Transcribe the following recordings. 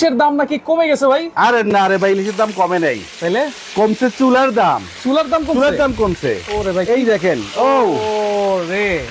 ইলিশের দাম নাকি কমে গেছে ভাই? আরে না আরে ভাই ইলিশের দাম কমে নাই। তাহলে কমছে চুলার দাম। চুলার দাম কমছে? চুলার দাম কমছে। ওরে ভাই এই দেখেন। ও। ও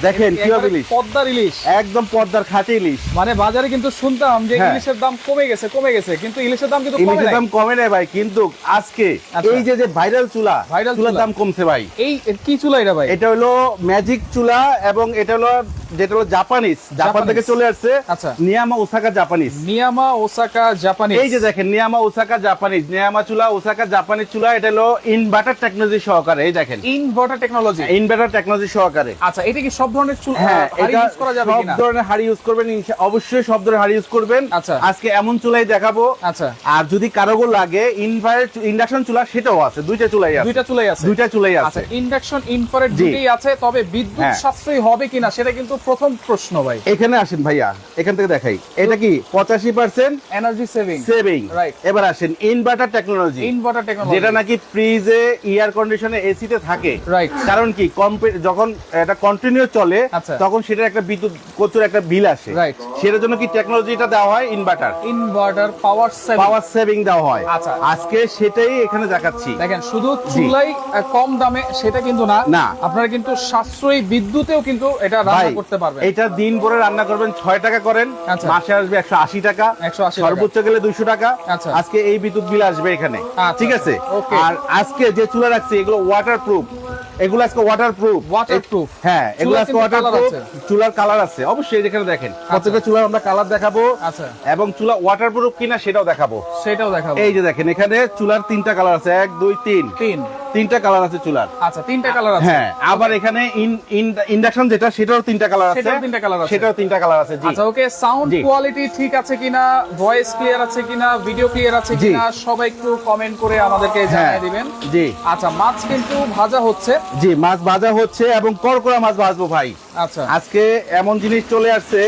দেখেন কীভাবে ইলিশ। পদ্মার ইলিশ। একদম পর্দার খাঁটি ইলিশ। মানে বাজারে কিন্তু শুনতাম যে হ্যাঁ। ইলিশের দাম কমে গেছে কমে গেছে কিন্তু ইলিশের দাম কিন্তু ইলিশের দাম কমে নেই ভাই কিন্তু আজকে আচ্ছা। এই যে যে ভাইরাল চুলা Viral চুলার দাম কমছে ভাই। এই কি চুলা এটা ভাই? এটা হলো ম্যাজিক চুলা এবং এটা হলো যেটা হলো জাপানিজ। জাপান থেকে চলে আসছে আচ্ছা। নিয়ামা ওসাকা জাপানিজ। নিয়ামা ওসাকা জাপানি এই যে দেখেন নিয়ামা ওসাকা জাপানিজ নিয়ামা চুলা ওসাকা জাপানিজ চুলা এটা হলো ইনভার্টার টেকনোলজি সহকারে এই দেখেন। ইনভার্টার টেকনোলজি ইনভার্টার টেকনোলজি সহকারে। আচ্ছা এটা কি সব ধরনের চুলা হ্যাঁ এটা ইউজ করা যাবে সব ধরনের হাড়ি ইউজ করবেন অবশ্যই সব ধরনের হাড়ি ইউজ করবেন। আচ্ছা। আজকে এমন চুলাই দেখাবো। আচ্ছা। আর যদি কারও লাগে ইনভার্ট ইন্ডাকশন চুলা সেটাও আছে দুইটা চুলাই আছে। দুইটা চুলাই আছে। দুইটা চুলাই আচ্ছা আছে ইন্ডাকশন ইনফ্রারেড। দুটোই আছে তবে বিদ্যুৎ হ্যাঁ। সাশ্রয়ী হবে কিনা সেটা কিন্তু প্রথম প্রশ্ন ভাই। এখানে আসেন ভাইয়া এখান থেকে দেখাই। এটা কি পঁচাশি percent energy saving saving Right. এবার আসেন ইনভার্টার টেকনোলজি ইনভার্টার টেকনোলজি যেটা নাকি ফ্রিজে এয়ার কন্ডিশনে এসিতে থাকে। Right. কারণ কি যখন এটা কন্টিনিউ চলে আচ্ছা। তখন সেটার একটা বিদ্যুৎ প্রচুর একটা বিল আসে। সেটার জন্য কি টেকনোলজিটা দেওয়া হয়? Inverter inverter power saving power saving দেওয়া হয়। আচ্ছা। আজকে সেটাই এখানে দেখাচ্ছি। দেখেন শুধু চুলাই কম দামে সেটা কিন্তু না। না। আপনারা কিন্তু সাশ্রয়ী বিদ্যুতেও কিন্তু এটা রান্না করতে পারবেন। এটা দিন ভরে রান্না করবেন ছয় টাকা করেন আচ্ছা। মাসে আসবে একশো আশি টাকা 180 টাকা। সর্বোচ্চ গেলে দুইশো টাকা। আচ্ছা। আজকে এই বিদ্যুৎ বিল আসবে এখানে। ঠিক আছে? আর আজকে যে চুলা রাখছি এগুলো ওয়াটার প্রুফ এগুলো আজকে ওয়াটার প্রুফ Waterproof? হ্যাঁ এগুলো আজকে কিন্তু ওয়াটার প্রুফ চুলার কালার আছে। অবশ্যই এখানে দেখেন। প্রত্যেকটা চুলার আমরা কালার দেখাবো। আচ্ছা। এবং চুলা ওয়াটার প্রুফ কিনা সেটাও দেখাবো। সেটাও দেখাবো। এই যে দেখেন এখানে চুলার তিনটা কালার আছে। এক দুই তিন। তিন। তিনটা কালার আছে চুলার। আচ্ছা তিনটা কালার আছে। হ্যাঁ আবার এখানে ইন্ডাকশন যেটা সেটাও তিনটা কালার আছে। সেটাও তিনটা colour আছে। সেটাও তিনটা কালার আছে জি। আচ্ছা ওকে সাউন্ড কোয়ালিটি ঠিক আছে কিনা ভয়েস ক্লিয়ার আছে কিনা ভিডিও ক্লিয়ার আছে। কিনা সবাই একটু কমেন্ট করে আমাদেরকে হ্যাঁ জানিয়ে দিবেন। জি। আচ্ছা মাছ কিন্তু ভাজা হচ্ছে। জি মাছ ভাজা হচ্ছে এবং করকরা মাছ ভাজবো ভাই। আচ্ছা। আজকে এমন জিনিস চলে আসছে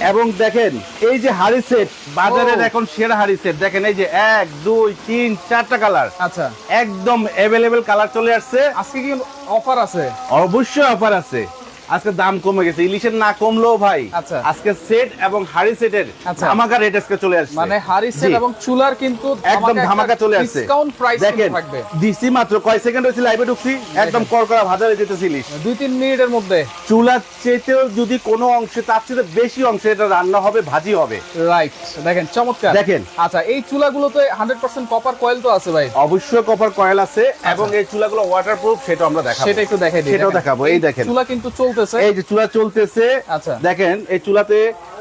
এবং দেখেন এই যে হাড়ি সেট বাজারের এখন সেরা হাড়ি সেট দেখেন এই যে এক দুই তিন চারটা কালার আচ্ছা। একদম অ্যাভেলেবেল কালার চলে আসছে। আজকে কি অফার আছে? অবশ্যই অফার আছে। আজকে দাম কমে গেছে। ইলিশের না কমলেও ভাই আচ্ছা। আজকে সেট এবং হাড়ি সেটের আচ্ছা। ধামাকা রেট আজকে চলে আসছে। মানে হাড়ি সেট এবং চুলার কিন্তু একদম ধামাকা চলে আসছে। ডিসকাউন্ট প্রাইস দেখেন থাকবে। দিছি মাত্র কয় সেকেন্ড হয়েছে লাইভে ঢুকছি? একদম করকরা ভাজারে যেতেছিলিস দুই তিন মিনিটের মধ্যে। চুলার চেতেও যদি কোনো অংশে তার চেয়ে বেশি অংশে এটা রান্না হবে ভাজি হবে। রাইট দেখেন চমৎকার। দেখেন। আচ্ছা এই চুলাগুলোতে হান্ড্রেড পার্সেন্ট কপার কয়েল তো আছে ভাই। অবশ্যই কপার কয়েল আছে এবং এই চুলাগুলো ওয়াটারপ্রুফ সেটা আমরা দেখাবো। সেটা একটু দেখাই দিই সেটাও দেখাবো এই দেখেন। চুলা কিন্তু চলতেছে? এই যে চুলা চলতেছে। আচ্ছা। দেখেন এই চুলাতে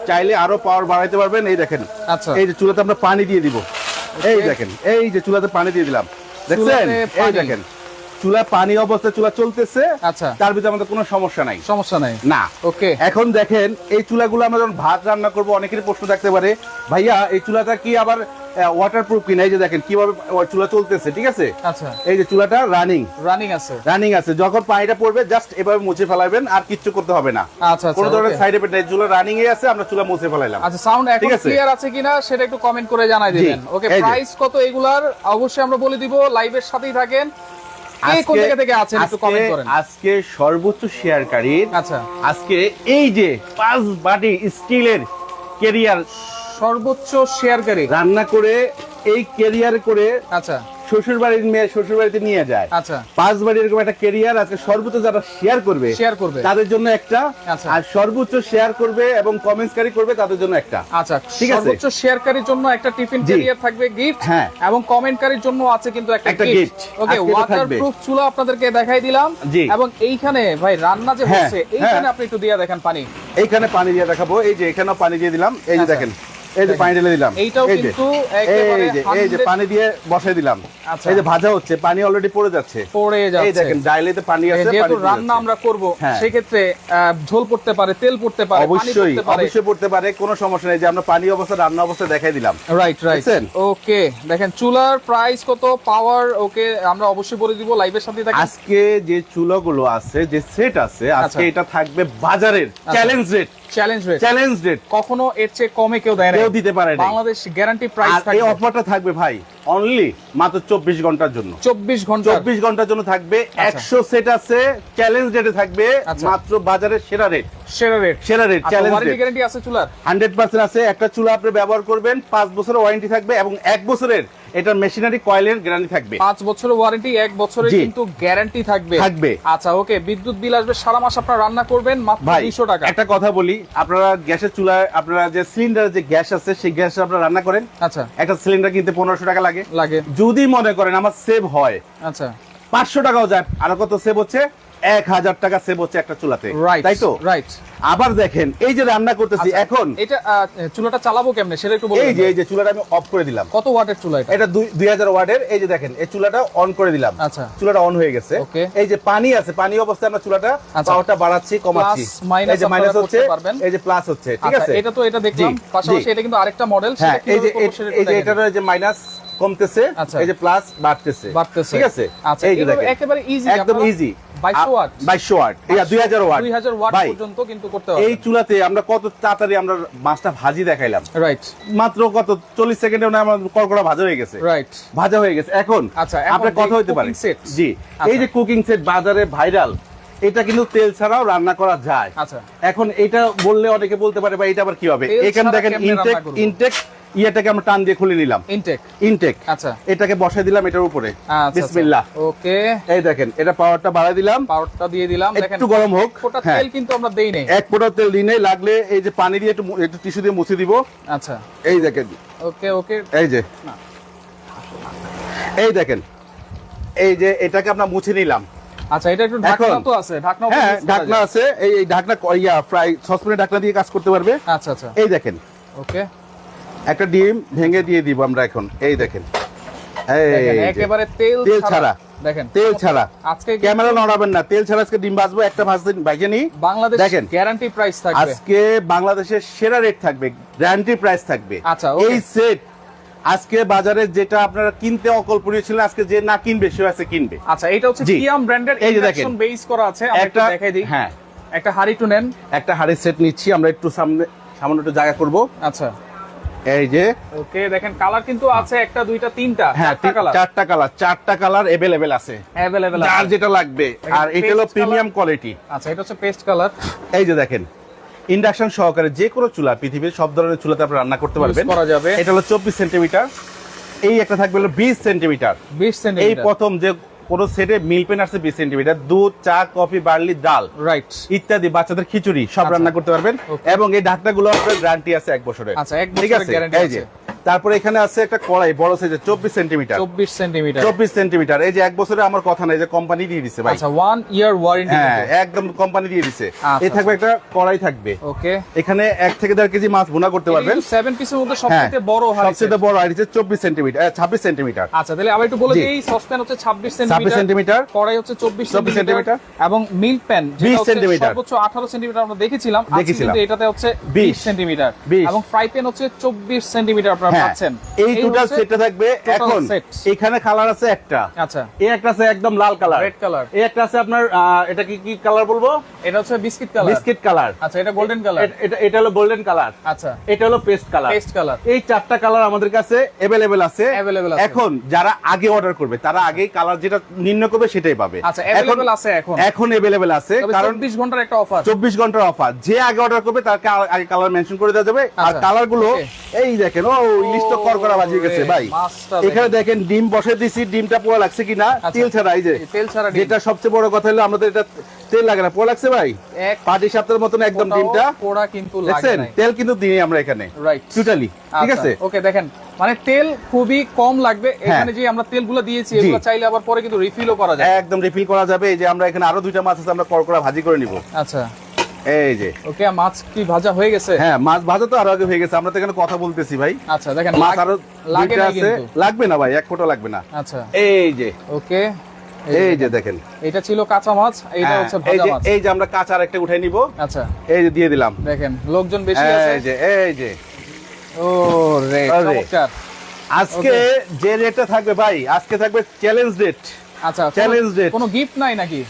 চাইলে আরও পাওয়ার বাড়াইতে পারবেন। এই দেখেন। আচ্ছা। এই যে চুলাতে আমরা পানি দিয়ে দিব। এই দেখেন এই যে চুলাতে পানি দিয়ে দিলাম। দেখছেন? এই দেখেন। চুলা পানি অবস্থায় চুলা চলতেছে আচ্ছা। তার ভিতরে আমাদের কোনো সমস্যা নাই। সমস্যা নাই। না। ওকে এখন দেখেন এই চুলাগুলো আমরা যখন ভাত রান্না করব অনেকেরই প্রশ্ন থাকতে পারে ভাইয়া এই চুলাটা কি আবার কিনা? এই যে দেখেন কীভাবে চুলা চলতেছে ঠিক আছে? আচ্ছা। এই যে চুলাটা রানিং রানিং আছে। রানিং আছে। যখন পানিটা পড়বে জাস্ট এভাবে মুছে ফেলাবেন আর কিচ্ছু করতে হবে না। আচ্ছা আচ্ছা কোনো ধরনের সাইড এফেক্ট নেই। চুলা রানিং এ আছে আমরা চুলা মুছে ফেলাইলাম। আচ্ছা সাউন্ড এখন ঠিক আছে। ক্লিয়ার আছে কিনা সেটা একটু কমেন্ট করে জানাই দিবেন। ওকে প্রাইস কত এগুলার? অবশ্যই আমরা বলে দিব লাইভের সাথেই থাকেন। কে কোন জায়গা থেকে আছেন একটু আজকে- কমেন্ট করেন। আজকে সর্বোচ্চ শেয়ারকারী আচ্ছা। আজকে এই যে পাঁচ বাটি স্টিলের কেরিয়ার সর্বোচ্চ শেয়ারকারী। রান্না করে এই কেরিয়ার করে আচ্ছা। শ্বশুর বাড়ির মেয়ে শ্বশুর বাড়িতে নিয়ে যায়। আচ্ছা। পাঁচ বাড়ি এরকম একটা কেরিয়ার আজকে সর্বোচ্চ যারা শেয়ার করবে শেয়ার করবে। তাদের জন্য একটা। আচ্ছা। আর সর্বোচ্চ শেয়ার করবে এবং কমেন্টসকারী করবে তাদের জন্য একটা। আচ্ছা ঠিক আছে। সর্বোচ্চ শেয়ারকারীর জন্য একটা টিফিন জি। ক্যারিয়ার থাকবে গিফট হ্যাঁ। এবং কমেন্টকারীর জন্য আছে কিন্তু একটা গিফট ওকে ওয়াটারপ্রুফ চুলা আপনাদেরকে দেখাই দিলাম। এবং এইখানে ভাই রান্না যে হ্যাঁ, হচ্ছে এইখানে হ্যাঁ। আপনি একটু দিয়ে দেখেন পানি। এইখানে পানি দিয়ে দেখাবো। এই যে এখানেও পানি দিয়ে দিলাম। এই যে আচ্ছা। দেখেন। এই যে। পানি ঢেলে দিলাম। এইটাও কিন্তু এই যে এই যে পানি দিয়ে বসাই দিলাম। আচ্ছা। এই যে ভাজা হচ্ছে পানি অলরেডি পড়ে যাচ্ছে। পড়ে যাচ্ছে। এই দেখেন ডাইলেতে পানি আছে যেহেতু রান্না আমরা করব হ্যাঁ। সেক্ষেত্রে আহ, ঝোল পড়তে পারে তেল পড়তে পারে পানি অবশ্যই পড়তে পারে। অবশ্যই পড়তে পারে কোনো সমস্যা নেই। যে আমরা পানি অবস্থা রান্না অবস্থা দেখাই দিলাম। রাইট রাইট ওকে দেখেন চুলার প্রাইস কত? পাওয়ার ওকে আমরা অবশ্যই বলে দিব লাইভের সাথে থাকি আজকে যে চুলাগুলো আছে যে সেট আছে আজকে আচ্ছা। এটা থাকবে বাজারের challenge rate challenge rate challenge rate কখনো এর চেয়ে কমে কেউ দেয় না কেউ দিতে পারে না বাংলাদেশ গ্যারান্টি প্রাইস থাকে এই অফারটা থাকবে ভাই। অনলি মাত্র চব্বিশ ঘণ্টার জন্য। চব্বিশ ঘণ্টা চব্বিশ ঘণ্টার জন্য থাকবে। একশো সেট আছে চ্যালেঞ্জ রেটে থাকবে আচ্ছা। মাত্র বাজারের সেরা রেট সেরা রেট সেরা রেট চ্যালেঞ্জ গ্যারান্টি আছে চুলার? হান্ড্রেড পার্সেন্ট আছে একটা চুলা আপনি ব্যবহার করবেন পাঁচ বছরের ওয়ারেন্টি থাকবে এবং এক বছরের এটা মেশিনারি কয়েলের গ্যারান্টি থাকবে। পাঁচ বছরের ওয়ারেন্টি এক বছরের কিন্তু গ্যারান্টি থাকবে। থাকবে। আচ্ছা ওকে বিদ্যুৎ বিল আসবে সারা মাস আপনারা রান্না করবেন মাত্র দুইশো টাকা। একটা কথা বলি আপনারা গ্যাসের চুলায় আপনারা যে সিলিন্ডার যে গ্যাস আছে সেই গ্যাস আপনারা রান্না করেন। আচ্ছা। একটা সিলিন্ডার কিনতে পনেরোশো টাকা লাগে লাগে? লাগে। যদি মনে করেন আমার সেভ হয় আচ্ছা। পাঁচশো টাকাও যায় আর কত সেভ হচ্ছে? এক হাজার টাকা সেভ হচ্ছে একটা চুলাতে। তাই তো? রাইট আবার দেখেন এই যে রান্না করতেছি এখন এটা চুলাটা চালাবো কেমনে? সেটা একটু বলুন এই যে এই যে চুলাটা আমি অফ করে দিলাম। কত ওয়াটের চুলা এটা? এটা দুই হাজার ওয়ার্ডের এই যে দেখেন এই চুলাটা অন করে দিলাম। আচ্ছা। চুলাটা অন হয়ে গেছে. এই যে পানি আছে পানি অবস্থায় আমরা চুলাটা আচ্ছা। পাওয়ারটা বাড়াচ্ছি কমাচ্ছি। এই যে মাইনাস হচ্ছে এই যে প্লাস হচ্ছে ঠিক আচ্ছা, আছে? এটা তো এটা দেখলাম। পাশাপাশি এটা কিন্তু আরেকটা মডেল হ্যাঁ এই যে এই- যে এটা যে মাইনাস কমতেছে আচ্ছা। এই যে প্লাস বাড়তেছে। বাড়তেছে। ঠিক আছে? আচ্ছা এই যে দেখেন। একেবারে ইজি একদম ইজি 2200 ওয়াট। 2200 ওয়াট। এই 2000 ওয়াট। 2000 ওয়াট পর্যন্ত কিন্তু করতে এই চুলাতে আমরা কত তাড়াতাড়ি আমরা মাছটা ভাজি দেখাইলাম। রাইট মাত্র কত? চল্লিশ সেকেন্ডে আমার কড়কড়া ভাজা হয়ে গেছে। রাইট ভাজা হয়ে গেছে। এখন আচ্ছা, আপনার কথা হইতে পারে। জি। আচ্ছা। এই যে কুকিং সেট বাজারে ভাইরাল এটা কিন্তু তেল ছাড়াও রান্না করা যায়। আচ্ছা। এখন এটা বললে অনেকে বলতে পারে বা এটা আবার কি হবে এখানে দেখেন ইনটেক ইনটেক ইয়েটাকে আমরা টান দিয়ে খুলে নিলাম। ইনটেক ইনটেক আচ্ছা। এটাকে বসাই দিলাম এটার উপরে। আচ্ছা বিসমিল্লাহ। ওকে। এই দেখেন এটা পাওয়ারটা বাড়াই দিলাম। পাউডারটা দিয়ে দিলাম দেখেন। একটু গরম হোক। ফোটা হ্যাঁ। তেল কিন্তু আমরা দেই নাই। এক ফোঁটা তেল দিই নাই, লাগলে এই যে পানি দিয়ে একটু একটু টিস্যু দিয়ে মুছে দিব। আচ্ছা। এই দেখেন। ওকে ওকে। এই যে। এই দেখেন। এই যে এটাকে আমরা মুছে নিলাম। আচ্ছা এটা একটু ঢাকনা তো আছে ঢাকনা হ্যাঁ ঢাকনা আছে। এই ঢাকনা ইয়া ফ্রাই সসপ্যানে ঢাকনা দিয়ে কাজ করতে পারবে। আচ্ছা আচ্ছা। এই দেখেন। ওকে। একটা ডিম ভেঙে দিয়ে দিব আমরা এখন। এই দেখেন। এই একেবারে তেল তেল ছাড়া। দেখেন। তেল ছাড়া। আজকে ক্যামেরা নড়াবেন না। তেল ছাড়া আজকে ডিম ভাজবো একটা ভাজতে ভাজে নি। বাংলাদেশ দেখেন। গ্যারান্টি প্রাইস থাকবে। আজকে বাংলাদেশের সেরা রেট থাকবে গ্যারান্টি প্রাইস থাকবে। আচ্ছা. এই সেট আজকে বাজারে যেটা আপনারা কিনতে অকল্পনীয় ছিল আজকে যে না কিনবে সে আছে কিনবে। আচ্ছা এটা হচ্ছে। কিয়াম ব্র্যান্ডের এই যে দেখেন। বেস করা আছে আমরা একটু একটা দেখাই দিই। হ্যাঁ। একটা হাড়ি টু নেন। একটা সেট নিচ্ছি আমরা একটু সামনে সামান্য একটু জায়গা করব। আচ্ছা। এই যে ওকে দেখেন কালার কিন্তু আছে একটা দুইটা তিনটা হ্যাঁ চারটা কালার চারটা কালার চারটা কালার এভেলেবেল আছে अवेलेबल যার যেটা লাগবে আর এটা হলো paste প্রিমিয়াম কোয়ালিটি আচ্ছা এটা হচ্ছে পেস্ট কালার এই যে দেখেন ইন্ডাকশন সহকারে যে কোনো চুলা পৃথিবীর সব ধরনের চুলাতে আপনি রান্না করতে পারবেন করা যাবে। এটা হলো চব্বিশ সেন্টিমিটার এই একটা থাকবে হলো বিশ সেন্টিমিটার 20 এই সেন্টিমিটার প্রথম যে কোন সেটে মিল পেন আসছে বিশ সেন্টিমিটার দুধ চা কফি বার্লি ডাল রাইট ইত্যাদি বাচ্চাদের খিচুড়ি সব আচ্ছা। রান্না করতে পারবেন। এবং এই ঢাকনাগুলো আপনার গ্যারান্টি আছে এক বছরের। আচ্ছা, এক ঠিক বছরের আছে। তারপরে এখানে আছে একটা কড়াই বড় সাইজের চব্বিশ সেন্টিমিটার 24 সেন্টিমিটার চব্বিশ সেন্টিমিটার এই যে এক বছরে আমার কথা নাই যে কোম্পানি দিয়ে দিছে ভাই। আচ্ছা ওয়ান ইয়ার ওয়ারেন্টি হ্যাঁ একদম কোম্পানি দিয়ে দিছে। আচ্ছা, এই থাকবে একটা কড়াই থাকবে। ওকে। এখানে এক থেকে দেড় কেজি মাছ ভুনা করতে পারবেন। 7 পিসের মধ্যে হ্যাঁ সবচেয়ে বড় হাড়ি সবচেয়ে বড় হাড়ি হচ্ছে চব্বিশ সেন্টিমিটার ছাব্বিশ সেন্টিমিটার আচ্ছা তাহলে আবার একটু বলে। দিই সসপ্যান হচ্ছে 26 ছাব্বিশ সেন্টিমিটার সেন্টিমিটার কড়াই হচ্ছে 24 24 সেন্টিমিটার। এবং মিল্ক প্যান 20 সেন্টিমিটার। সর্বোচ্চ 18 সেন্টিমিটার আমরা দেখেছিলাম দেখেছিলাম। এটাতে হচ্ছে 20 20 সেন্টিমিটার এবং ফ্রাই প্যান হচ্ছে 24 সেন্টিমিটার আপনারা হ্যাঁ পাচ্ছেন এই টোটাল হচ্ছে সেটটা থাকবে total এখন set। এখানে কালার আছে একটা আচ্ছা এই একটা আছে একদম লাল কালার Red color। এই একটা আছে আপনার আহ, এটা কি কি কালার বলবো এটা হচ্ছে বিস্কিট কালার বিস্কিট কালার আচ্ছা এটা গোল্ডেন কালার এটা এটা হলো গোল্ডেন কালার আচ্ছা এটা হলো পেস্ট কালার পেস্ট কালার এই চারটা কালার আমাদের কাছে अवेलेबल আছে Available আছে। এখন যারা আগে অর্ডার করবে তারা আগে কালার যেটা নির্ণয় করবে সেটাই পাবে আচ্ছা এখন- अवेलेबल আছে এখন এখন अवेलेबल আছে তবে কারণ 24 ঘন্টার একটা অফার চব্বিশ ঘন্টার অফার যে আগে অর্ডার করবে তাকে আ- আগে কালার মেনশন করে দেওয়া যাবে আর আচ্ছা, কালার গুলো okay. এই দেখেন ও ইলিশ তো করকরা বাজিয়ে গেছে ভাই। এখানে দেখেন ডিম বসে দিছি ডিমটা পোড়া লাগছে কিনা? আচ্ছা। তেল ছাড়া এই যে। তেল ছাড়া যেটা সবচেয়ে বড় কথা হলো আমাদের এটা তেল লাগে না। পোড়া লাগছে ভাই? পাটি সাপটার মতন একদম ডিমটা। পোড়া কিন্তু লাগে নাই। তেল কিন্তু দিই আমরা এখানে। রাইট টোটালি ঠিক আছে? ওকে দেখেন। মানে তেল খুবই কম লাগবে। এখানে যে আমরা তেলগুলো দিয়েছি হ্যাঁ। এগুলো চাইলে আবার পরে কিন্তু রিফিলও করা যায়। একদম রিফিল করা যাবে। এই যে আমরা এখানে আরও দুইটা মাছ আছে আমরা করকরা ভাজি করে নিব। আচ্ছা। এই যে। ওকে মাছ কি ভাজা হয়ে গেছে? হ্যাঁ মাছ ভাজা তো আরও আগে হয়ে গেছে আমরা তো এখানে কথা বলতেছি ভাই। আচ্ছা দেখেন মাছ আরও লাগে না কিন্তু। লাগবে না ভাই এক ফোঁটা লাগবে না। আচ্ছা। এই যে। ওকে এই যে দেখেন। এটা ছিল কাঁচা মাছ এইটা হ্যাঁ, হচ্ছে ভাজা মাছ। এই যে আমরা কাঁচা একটা উঠাই নিব। আচ্ছা। এই যে দিয়ে দিলাম। দেখেন লোকজন বেশি আছে। এই যে এই যে। ও রে চমৎকার। আজকে যে রেটটা থাকবে ভাই আজকে থাকবে চ্যালেঞ্জ রেট আচ্ছা Challenge date। কোনো গিফট নাই নাকি?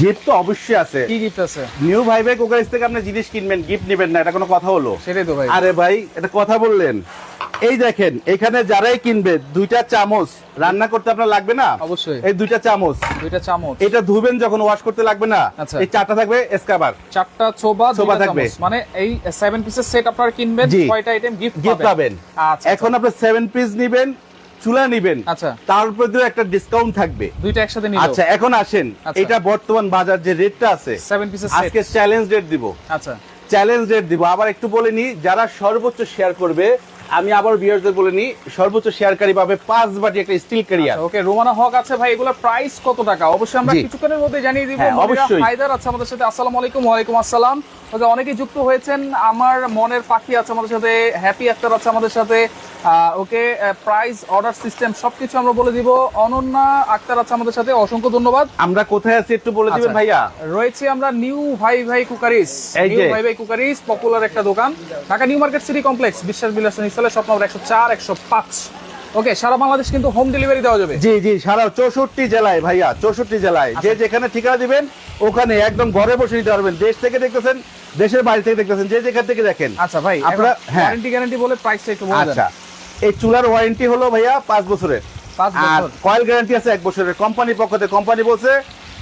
গিফট তো অবশ্যই আছে। কি গিফট আছে? নিউ ভাই ভাই কোকারিস থেকে আপনি জিনিস কিনবেন গিফট নেবেন না এটা কোনো কথা হলো? সেটাই তো ভাই। আরে ভাই এটা কথা বললেন। এই দেখেন এখানে যারাই কিনবে দুইটা চামচ রান্না করতে আপনার লাগবে না? অবশ্যই। এই দুইটা চামচ। দুইটা চামচ। এটা ধুবেন যখন ওয়াশ করতে লাগবে না? আচ্ছা। এই চারটা থাকবে এসকাবার চারটা ছোবা ছোবা থাকবে। মানে এই সেভেন পিসের সেট আপনারা কিনবেন। কয়টা আইটেম গিফট গিফট পাবেন। আচ্ছা এখন আপনি সেভেন পিস নিবেন চুলা নিবেন আচ্ছা। তার উপর দিয়ে একটা ডিসকাউন্ট থাকবে। দুইটা একসাথে নিল আচ্ছা এখন আসেন আচ্ছা। এটা বর্তমান বাজার যে রেটটা আছে সেভেন পিসের সেট আজকে চ্যালেঞ্জ রেট দিব। আচ্ছা। চ্যালেঞ্জ রেট দিব। আবার একটু বলে নি যারা সর্বোচ্চ শেয়ার করবে আমি আবার ভিউয়ারদের বলে নি সর্বোচ্চ শেয়ারকারী পাবে পাঁচ বাটি একটা steel carrier okay Romana Haque আছে ভাই এগুলোর প্রাইস কত টাকা? অবশ্যই আমরা কিছুক্ষণের মধ্যে জানিয়ে দিব। হ্যাঁ, অবশ্যই। হায়দার আছে আমাদের সাথে। আসসালামু আলাইকুম ওয়ালাইকুম আসসালাম। ওকে অনেকেই যুক্ত হয়েছেন আমার মনের পাখি আছে আমাদের সাথে হ্যাপি আক্তার আছে আমাদের সাথে। ওকে প্রাইস অর্ডার সিস্টেম সবকিছু আমরা বলে দিব। অনন্যা আক্তার আছে আমাদের সাথে অসংখ্য ধন্যবাদ। আমরা কোথায় আছি একটু বলে দিবেন আচ্ছা। ভাইয়া? রয়েছে আমরা নিউ ভাই ভাই কুকারিস। নিউ ভাই ভাই কুকারিস পপুলার একটা দোকান। Dhaka new market city complex বিশ্বাস বিলাসন স্থলে শপ নম্বর একশো চার একশো পাঁচ। ওকে সারা বাংলাদেশ কিন্তু হোম ডেলিভারি দেওয়া যাবে। জি জি সারা চৌষট্টি জেলায় ভাইয়া চৌষট্টি জেলায়। যে যেখানে ঠিকানা দিবেন ওখানে একদম ঘরে বসে দিতে পারবেন। দেশ থেকে দেখতেছেন দেশের বাইরে থেকে দেখতেছেন যে যেখান থেকে দেখেন। আচ্ছা ভাই আপনারা ওয়ারেন্টি গ্যারান্টি বলে প্রাইসটা একটু বলে আচ্ছা। এই চুলার ওয়ারেন্টি হলো ভাইয়া পাঁচ বছরের। পাঁচ আর বছর কয়েল গ্যারান্টি আছে এক বছরের। কোম্পানির পক্ষ থেকে কোম্পানি বলছে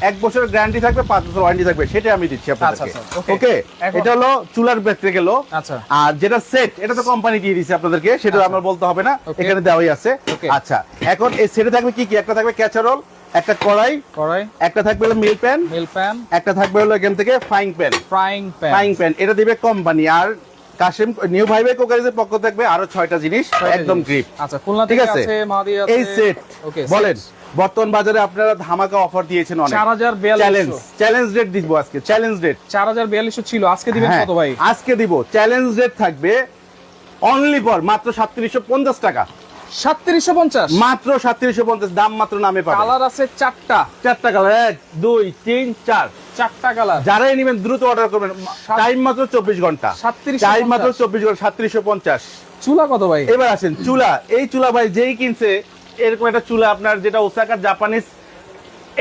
এক বছরের গ্যারান্টি থাকবে পাঁচ বছর ওয়ারেন্টি থাকবে সেটা আমি দিচ্ছি আপনাদেরকে। আচ্ছা, আচ্ছা. ওকে এটা হলো চুলার ক্ষেত্রে গেল। আচ্ছা। আর যেটা সেট এটা তো কোম্পানি দিয়ে দিচ্ছে আপনাদেরকে সেটা আচ্ছা। আমার বলতে হবে না এখানে দেওয়াই আছে। আচ্ছা এখন এই সেটে থাকবে কি কি? একটা থাকবে ক্যাচারোল একটা কড়াই কড়াই। একটা থাকবে হলো মিল প্যান মিল প্যান একটা থাকবে হলো এখান থেকে frying pan frying pan frying pan এটা দিবে কোম্পানি আর কাশেম নিউ ভাই ভাই কোকারিজের পক্ষ থাকবে আরও ছয়টা জিনিস একদম গ্রিপ আচ্ছা খুলনা ঠিক আছে? এই সেট ওকে বলেন। বর্তমান বাজারে আপনারা ধামাকা অফার দিয়েছেন অনেক। 4042 চ্যালেঞ্জ চ্যালেঞ্জ রেট দিব আজকে চ্যালেঞ্জ রেট 4042 ছিল আজকে দিবেন কত ভাই? আজকে দিব। চ্যালেঞ্জ রেট থাকবে অনলি ফর মাত্র সাতত্রিশশো পঞ্চাশ টাকা। 3750 মাত্র সাতত্রিশশো পঞ্চাশ দাম মাত্র নামে পাবেন। কালার আছে চারটা। চারটা কালার এক দুই তিন চার। চারটা কালার যারাই নেবেন দ্রুত অর্ডার করবেন। টাইম মাত্র চব্বিশ ঘণ্টা। 3750 টাইম মাত্র চব্বিশ ঘণ্টা সাতত্রিশশো পঞ্চাশ। চুলা কত ভাই? এবার আসেন চুলা। এই চুলা ভাই যেই কিনছে এরকম একটা চুলা আপনার যেটা ওসাকার জাপানিজ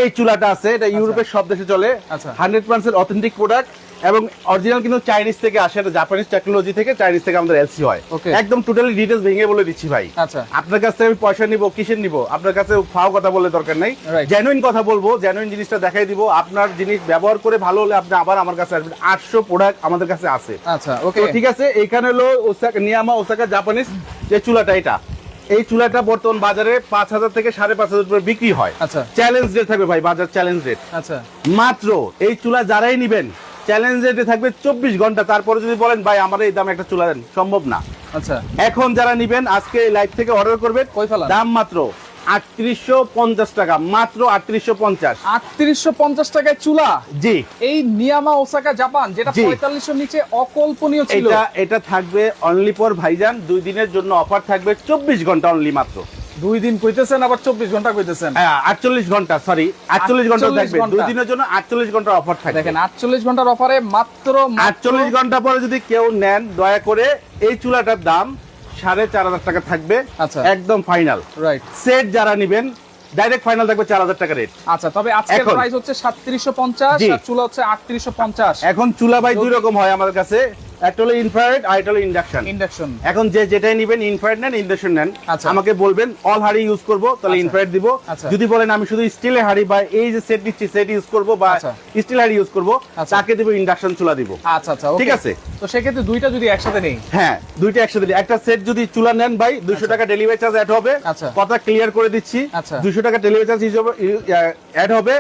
এই চুলাটা আছে এটা ইউরোপের সব দেশে চলে। আচ্ছা। হান্ড্রেড পার্সেন্ট অথেন্টিক প্রোডাক্ট এবং অরিজিনাল কিন্তু চাইনিজ থেকে আসে এটা জাপানিজ টেকনোলজি থেকে চাইনিজ থেকে আমাদের এলসি হয়। একদম টোটালি ডিটেলস ভেঙে বলে দিচ্ছি ভাই। আচ্ছা। আপনার কাছ থেকে আমি পয়সা নিব কিসের নিব? আপনার কাছে ফাও কথা বলে দরকার নাই. জেনুইন কথা বলব জেনুইন জিনিসটা দেখাই দিব। আপনার জিনিস ব্যবহার করে ভালো হলে আপনি আবার আমার কাছে আসবেন। আটশো প্রোডাক্ট আমাদের কাছে আছে। আচ্ছা ওকে তো ঠিক আছে এখানে হলো ওসাকা নিয়ামা ওসাকা জাপানিজ যে চুলাটা এটা। এই চুলাটা বর্তমান বাজারে পাঁচ হাজার থেকে সাড়ে পাঁচ হাজার উপরে বিক্রি হয়। আচ্ছা। চ্যালেঞ্জ রেট থাকবে ভাই বাজার চ্যালেঞ্জ রেট আচ্ছা। মাত্র এই চুলা যারাই নিবেন চ্যালেঞ্জ রেটে থাকবে চব্বিশ ঘণ্টা। তারপরে যদি বলেন ভাই আমার এই দামে একটা চুলা দেন সম্ভব না। আচ্ছা। এখন যারা নিবেন আজকে লাইভ থেকে অর্ডার করবেন? দাম মাত্র আটত্রিশশো পঞ্চাশ টাকা মাত্র আটত্রিশশো পঞ্চাশ। 3850 টাকায় চুলা? জি। এই নিয়ামা ওসাকা জাপান যেটা জি। 45 এর নিচে অকল্পনীয় ছিল। এটা এটা থাকবে অনলি ফর ভাইজান দুই দিনের জন্য অফার থাকবে চব্বিশ ঘণ্টা অনলি মাত্র। দুই দিন কইতেছেন আবার 24 ঘণ্টা কইতেছেন। আটচল্লিশ ঘণ্টা সরি আটচল্লিশ ঘণ্টা থাকবে। দুই দিনের জন্য আটচল্লিশ ঘণ্টার অফার থাকবে। দেখেন 48 ঘণ্টার অফারে মাত্র আটচল্লিশ ঘণ্টা পরে যদি কেউ নেন দয়া করে এই চুলাটার দাম সাড়ে চার হাজার টাকা থাকবে। আচ্ছা। একদম ফাইনাল রাইট সেট যারা নিবেন ডাইরেক্ট ফাইনাল থাকবে চার হাজার টাকা রেট আচ্ছা তবে আজকের প্রাইস হচ্ছে সাতত্রিশশো পঞ্চাশ চুলা হচ্ছে 3850 এখন চুলা ভাই দুই রকম হয় আমাদের কাছে। একটা হলো ইনফ্রারেড আর একটা হলো ইন্ডাকশন ইন্ডাকশন এখন যে যেটাই নিবেন ইনফ্রারেড নেন ইন্ডাকশন নেন আচ্ছা। আমাকে বলবেন অল হাড়ি ইউজ করব তাহলে আচ্ছা। ইনফ্রারেড দিব আচ্ছা। যদি বলেন আমি শুধু স্টিলের হাড়ি বা এই যে সেট দিচ্ছি সেট ইউজ করব বা আচ্ছা। স্টিল হাড়ি ইউজ করব আচ্ছা। তাকে দিব ইন্ডাকশন চুলা দিব আচ্ছা আচ্ছা ঠিক আছে। তো সেক্ষেত্রে দুইটা যদি একসাথে নেই হ্যাঁ দুইটা একসাথে দিই। একটা সেট যদি চুলা নেন ভাই দুইশো টাকা ডেলিভারি চার্জ অ্যাড হবে আচ্ছা। কথা ক্লিয়ার করে দিচ্ছি আচ্ছা। দুইশো টাকা ডেলিভারি চার্জ হিসেবে অ্যাড হবে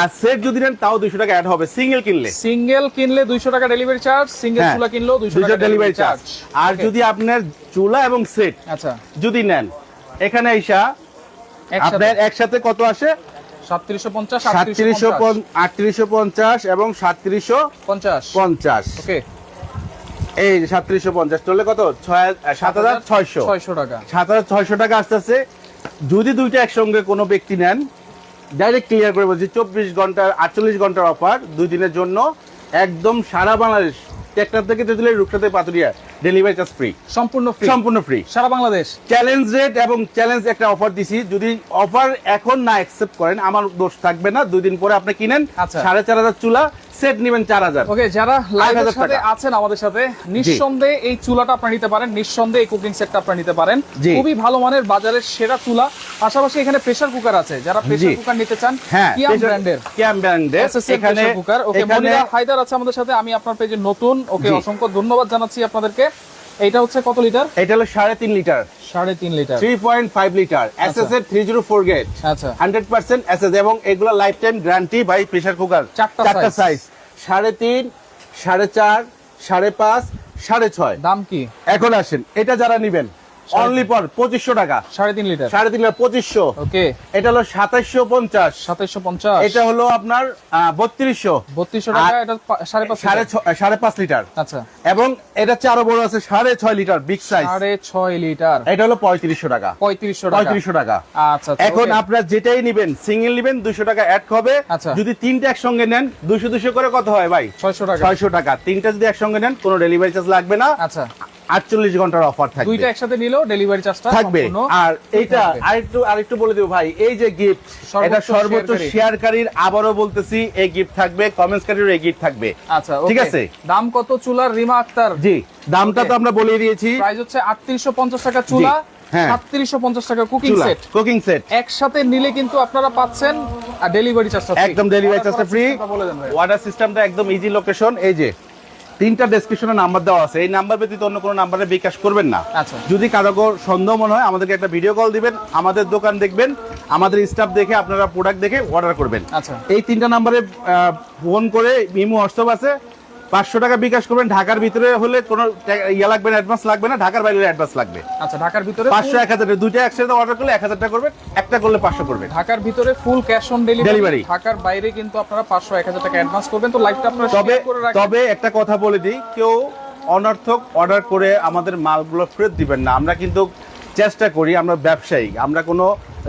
আর সেট যদি নেন তাও দুইশো টাকা অ্যাড হবে। সিঙ্গেল কিনলে। সিঙ্গেল কিনলে 200 টাকা ডেলিভারি চার্জ সিঙ্গেল চুলা কিনলেও 200 দুইশো টাকা ডেলিভারি চার্জ আর যদি আপনার চুলা এবং সেট আচ্ছা। যদি নেন এখানে আইসা আপনার একসাথে কত আসে? 3750 সাতত্রিশশো আটত্রিশশো পঞ্চাশ এবং সাতত্রিশশো 50 পঞ্চাশ। ওকে এই সাতত্রিশশো পঞ্চাশ চললে কত? সাত হাজার ছয়শো। 600 টাকা। সাত হাজার ছয়শো টাকা আসতে আসতে যদি দুইটা একসঙ্গে কোনো ব্যক্তি নেন ডাইরেক্ট ক্লিয়ার করে বলছি চব্বিশ ঘণ্টার আটচল্লিশ ঘণ্টার অফার দুই দিনের জন্য। একদম সারা বাংলাদেশ। টেকনার থেকে তেতুলিয়া রূপসাতে পাতুরিয়া। ডেলিভারি চার্জ ফ্রি সম্পূর্ণ ফ্রি সম্পূর্ণ ফ্রি সারা বাংলাদেশ। চ্যালেঞ্জ রেট এবং চ্যালেঞ্জ একটা অফার দিছি। যদি অফার এখন না অ্যাকসেপ্ট করেন আমার দোষ থাকবে না। দুই দিন পরে আপনি কিনেন। আচ্ছা। সাড়ে চার হাজার চুলা। সেট নেবেন চার হাজার। ওকে যারা লাইভের সাথে আছেন আমাদের সাথে নিঃসন্দেহে এই চুলাটা আপনারা নিতে পারেন নিঃসন্দেহে এই কুকিং সেটটা আপনারা নিতে পারেন। খুবই ভালো মানের বাজারের সেরা চুলা। পাশাপাশি এখানে প্রেসার কুকার আছে। যারা প্রেসার কুকার নিতে চান কিয়াম ব্র্যান্ডের কিয়াম ব্র্যান্ডের এখানে কুকার ওকে মনিরা হায়দার আছে আমাদের সাথে আমি আপনার পেজে নতুন। ওকে অসংখ্য ধন্যবাদ জানাচ্ছি আপনাদেরকে। এটা হচ্ছে কত লিটার? এটা হলো সাড়ে তিন লিটার। সাড়ে তিন litre. Three point five litre. S S এর থ্রি জিরো ফোর গেট আচ্ছা। হান্ড্রেড পার্সেন্ট এস এস এবং এগুলো লাইফ টাইম গ্যারান্টি বাই প্রেসার কুকার চারটা সাইজ সাড়ে তিন সাড়ে চার সাড়ে পাঁচ সাড়ে ছয়। দাম কি? এখন আসেন এটা যারা নিবেন অনলি পর পঁচিশশো টাকা। সাড়ে তিন লিটার সাড়ে তিন লিটার পঁচিশশো। ওকে এটা হলো সাতাইশশো পঞ্চাশ। সাতাইশশো পঞ্চাশ। এটা হলো আপনার বত্রিশশো। বত্রিশশো টাকা এটা সাড়ে পাঁচ সাড়ে। সাড়ে পাঁচ লিটার আচ্ছা। এবং এটা চারো বড় আছে সাড়ে ছয় লিটার বিগ সাইজ সাড়ে ছয় লিটার এটা হলো পঁয়ত্রিশশো টাকা। পঁয়ত্রিশশো পঁয়ত্রিশশো টাকা। আচ্ছা আচ্ছা, এখন আপনার যেটাই নিবেন সিঙ্গেল নিবেন দুশো টাকা অ্যাড হবে। আচ্ছা। যদি তিনটা একসঙ্গে নেন দুশো দুশো করে কত হয় ভাই? ছয়শো টাকা। ছয়শো টাকা। তিনটা যদি একসঙ্গে নেন কোনো ডেলিভারি চার্জ লাগবে না। আচ্ছা। আটচল্লিশ ঘণ্টার অফার থাকবে। দুইটা একসাথে নিলেও ডেলিভারি চার্জটা থাকবে। আর এইটা। আরেকটু আরেকটু বলে দেবো ভাই এই যে গিফট এটা সর্বোচ্চ শেয়ারকারীর আবারও বলতেছি এই গিফট থাকবে কমেন্টসকারীর এই গিফট থাকবে। আচ্ছা ঠিক আছে। দাম কত চুলার রিমা আক্তার? জি দামটা তো আমরা বলে দিয়েছি। প্রাইস হচ্ছে আটত্রিশশো পঞ্চাশ টাকা চুলা হ্যাঁ। সাতত্রিশশো পঞ্চাশ টাকা কুকিং সেট কুকিং সেট একসাথে নিলে কিন্তু আপনারা পাচ্ছেন আর ডেলিভারি চার্জটা একদম ডেলিভারি চার্জটা ফ্রি অর্ডার সিস্টেমটা একদম ইজি লোকেশন এই যে। তিনটা ডেসক্রিপশনে নাম্বার দেওয়া আছে। এই নাম্বার ব্যতীত অন্য কোনো নাম্বারে বিকাশ করবেন না। আচ্ছা। যদি কারও সন্দেহ মনে হয় আমাদেরকে একটা ভিডিও কল দিবেন আমাদের দোকান দেখবেন আমাদের স্টাফ দেখে আপনারা প্রোডাক্ট দেখে অর্ডার করবেন। আচ্ছা। এই তিনটা নাম্বারে ফোন করে ইমো হোয়াটসঅ্যাপ আছে। পাঁচশো টাকা বিকাশ করবেন ঢাকার ভিতরে হলে কোনো ইয়া লাগবে না অ্যাডভান্স লাগবে না ঢাকার বাইরে অ্যাডভান্স লাগবে। আচ্ছা ঢাকার ভিতরে পাঁচশো এক হাজার দুইটা একসাথে অর্ডার করলে এক হাজার টাকা করবেন একটা করলে পাঁচশো করবেন। ঢাকার ভিতরে ফুল ক্যাশ অন ডেলিভারি। ঢাকার বাইরে কিন্তু আপনারা পাঁচশো এক হাজার টাকা অ্যাডভান্স করবেন। তো লাইভটা আপনারা তবে তবে একটা কথা বলে দিই কেউ অনর্থক অর্ডার করে আমাদের মালগুলো ফেরত দিবেন না। আমরা কিন্তু চেষ্টা করি আমরা ব্যবসায়ী আমরা কোনো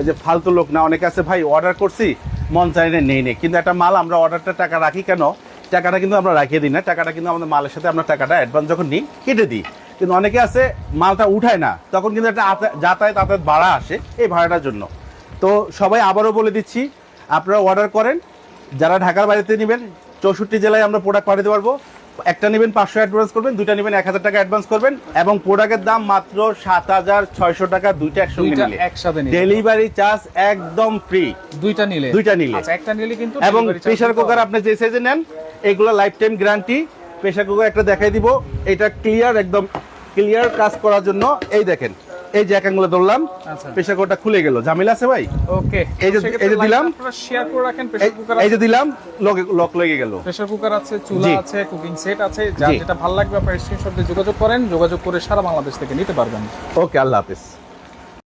যে ফালতু লোক না অনেকে আছে ভাই অর্ডার করছি। মন চাই না নেই নেই। কিন্তু একটা মাল আমরা অর্ডারটা টাকা রাখি কেন? টাকাটা কিন্তু আমরা রাখিয়ে দিই না টাকাটা কিন্তু আমাদের মালের সাথে আমরা টাকাটা অ্যাডভান্স যখন নিই কেটে দিই। কিন্তু অনেকে আছে মালটা উঠায় না তখন কিন্তু একটা যাতায়াত আতায়াত ভাড়া আসে এই ভাড়াটার জন্য। তো সবাই আবারও বলে দিচ্ছি আপনারা অর্ডার করেন যারা ঢাকার বাড়িতে নেবেন চৌষট্টি জেলায় আমরা প্রোডাক্ট পাঠাতে পারব। একটা নেবেন পাঁচশো অ্যাডভান্স করবেন দুইটা নেবেন এক হাজার টাকা অ্যাডভান্স করবেন এবং প্রোডাক্টের দাম মাত্র সাত হাজার ছয়শো টাকা দুইটা একসঙ্গে নিলে। একসাথে ডেলিভারি চার্জ একদম ফ্রি দুইটা নিলে। দুইটা নিলে। আচ্ছা একটা নিলে কিন্তু এবং প্রেসার কুকার আপনি যে সাইজে নেন এগুলো life time guarantee pressure cooker একটা দেখাই দিব। এটা ক্লিয়ার একদম ক্লিয়ার কাজ করার জন্য। এই দেখেন এই যে একাঙ্গুলো ধরলাম আচ্ছা। প্রেসার কুকারটা খুলে গেল। ঝামেলা আছে ভাই? ওকে। এই যে- এই যে দিলাম। আপনারা শেয়ার করে রাখেন প্রেসার কুকার এই যে দিলাম লক লক লেগে গেল। প্রেসার কুকার আছে চুলা আছে কুকিং সেট আছে। যা যেটা ভালো লাগবে আপনার স্ক্রিনশট দিয়ে যোগাযোগ করেন। যোগাযোগ করে সারা বাংলাদেশ থেকে নিতে পারবেন। ওকে আল্লাহ হাফিজ।